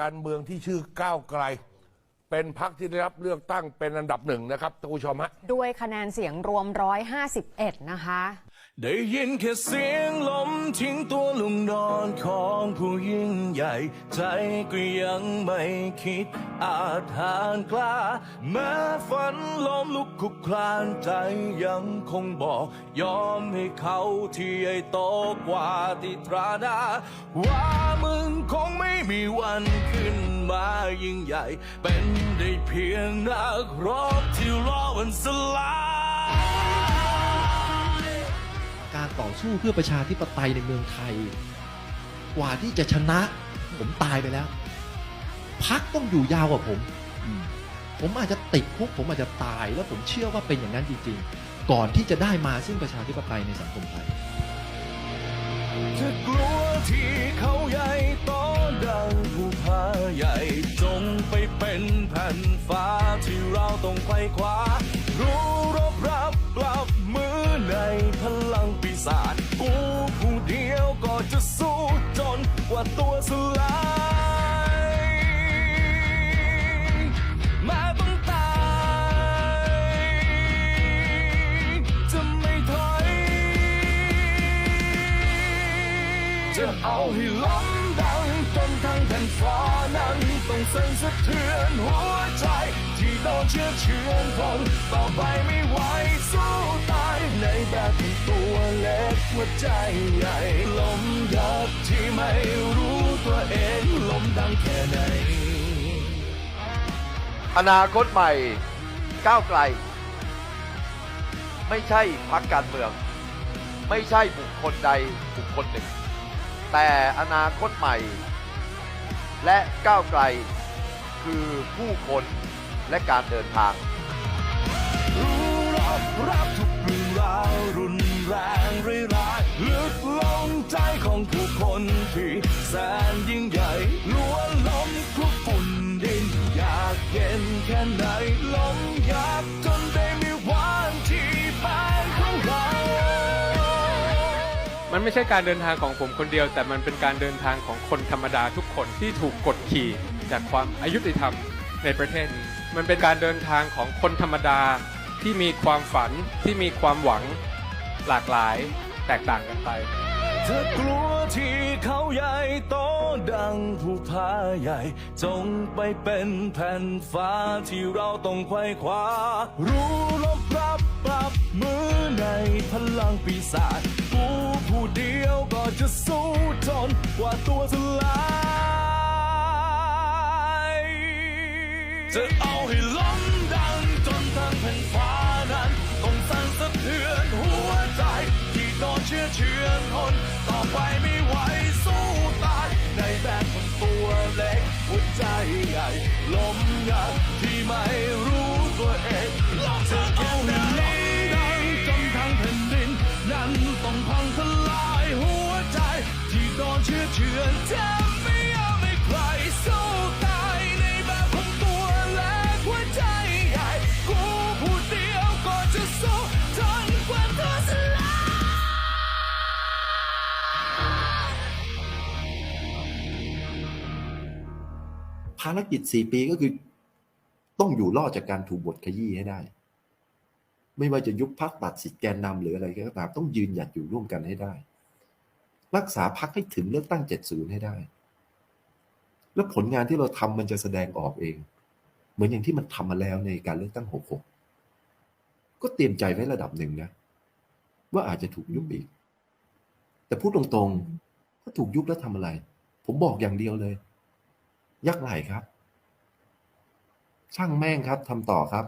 การเมืองที่ชื่อก้าวไกล เป็นพักที่ได้รับเลือกตั้งเป็นอันดับหนึ่งนะครับท่านผู้ชมฮะ ด้วยคะแนนเสียงรวม 151 นะคะ ได้ยินแค่เสียงลมทิ้งตัวลงนอนของผู้ยิ่งใหญ่ ใจก็ยังไม่คิดอาจหานกล้า แม้ฝันล้มลุกคลุกคลานใจยังคงบอก ยอมให้เขาที่ไอ้โตกว่าที่ตราหนาว่ามึงคงไม่มีวันขึ้นมายิ่งใหญ่ เป็นได้เพียงนักรบที่รอวันสลาย ต่อสู้เพื่อประชาธิปไตยในเมืองไทย กว่าที่จะชนะ ผมตายไปแล้วพักต้องอยู่ยาวกว่าผม ผมอาจจะติดคุกผมอาจจะตายแล้วผมเชื่อว่าเป็นอย่างนั้นจริง ๆ ก่อนที่จะได้มาซึ่งประชาธิปไตยในสังคมไทยกลัวที่เขาใหญ่โตดังผู้พาใหญ่จงไปเป็นแผ่นฟ้าที่เราต้องไขว้คว้ารู้ จะเอาให้ล้มดังจนทั้งแผ่นฟ้านั้นต้องสั่นสะเทือนหัวใจ ที่โดนเชื่อเชือนทนต่อไปไม่ไหวสู้ตายในแบบของตัวเล็กหัวใจใหญ่ล้มยับที่ไม่รู้ตัวเองล้มดังแค่ไหนอนาคตใหม่ก้าวไกล ไม่ใช่พรรคการเมือง ไม่ใช่บุคคลใดบุคคลหนึ่ง แต่อนาคตใหม่ และก้าวไกลคือผู้คนและการเดินทางรู้รับรับทุกเรื่องราวรุนแรงร้ายๆลึกลงใจของผู้คนที่แสนยิ่งใหญ่ล้วนล้มคลุกฝุ่นดินอยากเย็นแค่ไหนล้มยับจนได้ มันไม่ใช่การเดินทางของผมคนเดียว แต่มันเป็นการเดินทางของคนธรรมดาทุกคนที่ถูกกดขี่จากความอายุติธรรมในประเทศนี้ มันเป็นการเดินทางของคนธรรมดาที่มีความฝันที่มีความหวังหลากหลายแตกต่างกันไป เธอกลัวที่เขาใหญ่โตดังผู้พาใหญ่ จงไปเป็นแผ่นฟ้าที่เราต้องไขว้คว้า รู้ลบรับปรับมือในพลังปีศาจกู ผู้เดียวก็จะสู้จนกว่าตัวสลายจะเอาให้ล้มดังจนทั้งแผ่นฟ้านั้นต้องสั่นสะเทือนหัวใจ ที่โดนเชื่อเชื่อทนต่อไปไม่ไหวสู้ตาย ในแบบคนตัวเล็กหัวใจใหญ่ล้มยับที่ไม่ เชื่อเชือแทบไม่ยอมให้ใครสู้ตายในแบบของตัวเล็กหัวใจใหญ่กูผู้เดียวก็จะสู้จนกว่าเธอสลายภารกิจสี่ปีก็คือ ต้องอยู่รอดจากการถูกบทขยี้ให้ได้ ไม่ว่าจะยุบพักตัดสิทธิแกนนำหรืออะไรก็ตามต้องยืนหยัดอยู่ร่วมกันให้ได้ รักษาพักให้ถึงเลือกตั้ง 70 ให้ได้ แล้วผลงานที่เราทำมันจะแสดงออกเอง เหมือนอย่างที่มันทำมาแล้วในการเลือกตั้ง 66 ก็เตรียมใจไว้ระดับหนึ่งนะ ว่าอาจจะถูกยุบอีก แต่พูดตรงๆ ถ้าถูกยุบแล้วทำอะไร ผมบอกอย่างเดียวเลย ยักไหลครับ ช่างแม่งครับทำต่อครับ